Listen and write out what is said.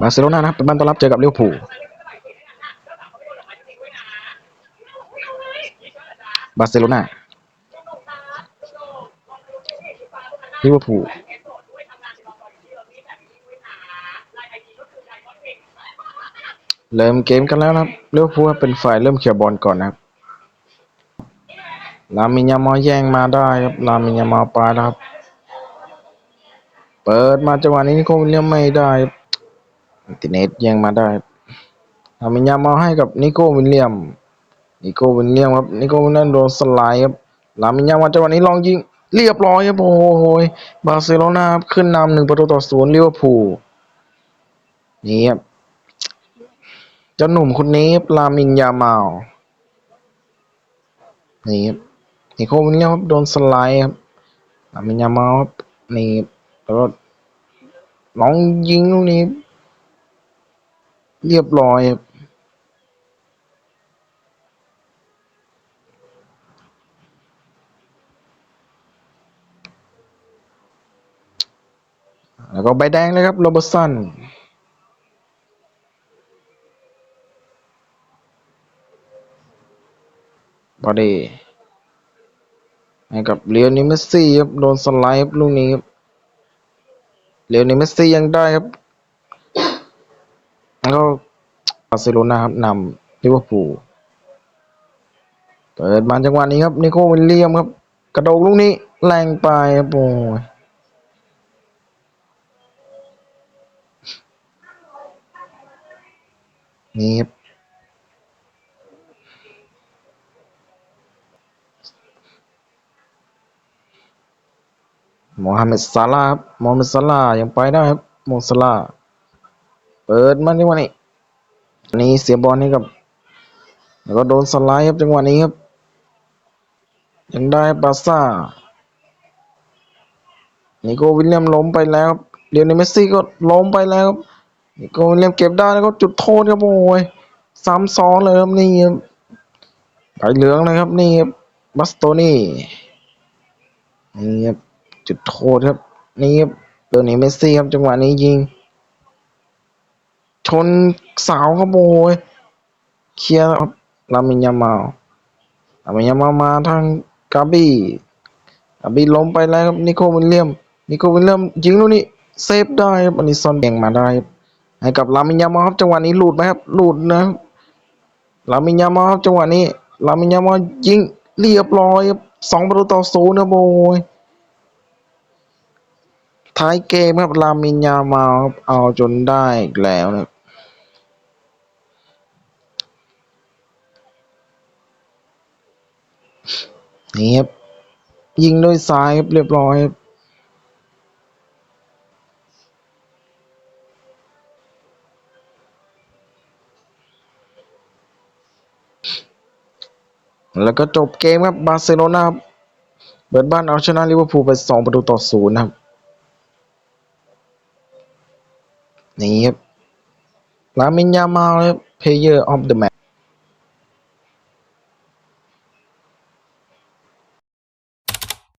บาร์เซโลนานะครับเป็นบ้านต้อนรับเจอกับลิเวอร์พูลบาร์เซโลนาลิเวอร์พูลเริ่มเกมกันแล้วนะครับลิเวอร์พูลเป็นฝ่ายเริ่มเคลียบอลก่อนนะครับลามินยามอแย่งมาได้ครับลามินยามอลไปแล้วครับ เปิดมาจังหวะนี้นิโคลวิลเลียมไม่ได้ครับ ติเนสแย่งมาได้ครับลามินยามอลให้กับนิโคลวิลเลียม นิโคลวิลเลียมครับ นิโคลวิลเลียมโดนสไลด์ครับลามินยามอลจังหวะนี้ลองยิงเรียบร้อยครับโอ้โหบาร์เซโลนาครับขึ้นนำหนึ่งประตูต่อศูนย์ลิเวอร์พูลนี่ครับเจ้าหนุ่มคนนี้ครับลามินยามาลนี่ครับนิโคลวิลเลียมครับโดนสไลด์ครับลามินยามาลครับนี่แล้วก็ลองยิงลูกนี้ เรียบร้อยครับแล้วก็ใบแดงเลยครับโรเบอร์สันบอดี้ให้กับเลียวนิเมสซี่ครับ โดนสไลด์ลูกนี้ครับเลียวนิเมสซี่ยังได้ครับ แล้วก็บาร์เซโลนาครับนำลิเวอร์พูลเปิดมาจังหวะนี้ครับนิโคลวิลเลียมครับ กระโดดลูกนี้แรงไปครับโอ้ยนี่ครับโมฮัมเหม็ดซาลาครับโมฮัมเหม็ดซาลายังไปได้ครับโมซาลา เปิดมาจังหวะนี้นนี้เสียบอลให้กับ แล้วก็โดนสไลด์ครับจังหวะนี้ครับ ยังได้บาซ่านิโกวิลเลียมล้มไปแล้วครับเลียนเมสซี่ก็ล้มไปแล้วครับนิโกวิลเลียมเก็บได้แล้วก็จุดโทษครับโอ้ยซ้ำซ้อนเลยครับนี่ครับใบเหลืองเลยครับนี่ครับบัสโตนี่นี่ครับจุดโทษครับนี่ครับเลียนเมสซี่ครับจังหวะนี้ยิง ชนเสาครับโอยเคลียร์ครับลามินยามาลามินยามามาทางกาบี้กาบี้ล้มไปแล้วครับนิโควิลเลียม นิโควิลเลียมยิงลูกนี้เซฟได้ครับอันนี้ซอนแบ่งมาได้ให้กับลามินยามาครับจังหวะนี้หลุดไหมครับหลุดนะครับลามินยามาครับจังหวะนี้ลามินยามายิงเรียบร้อยครับสองประตูต่อศูนย์นะโบยท้ายเกมครับลามินยามาเอาจนได้แล้วนะครับ นี่ครับ ยิงด้วยซ้ายครับเรียบร้อยครับแล้วก็จบเกมครับบาร์เซโลนาครับเปิดบ้านเอาชนะลิเวอร์พูลไปสองประตูต่อศูนย์นะครับนี่ครับลามินยามาลครับเพเยอร์ออฟเดอะแม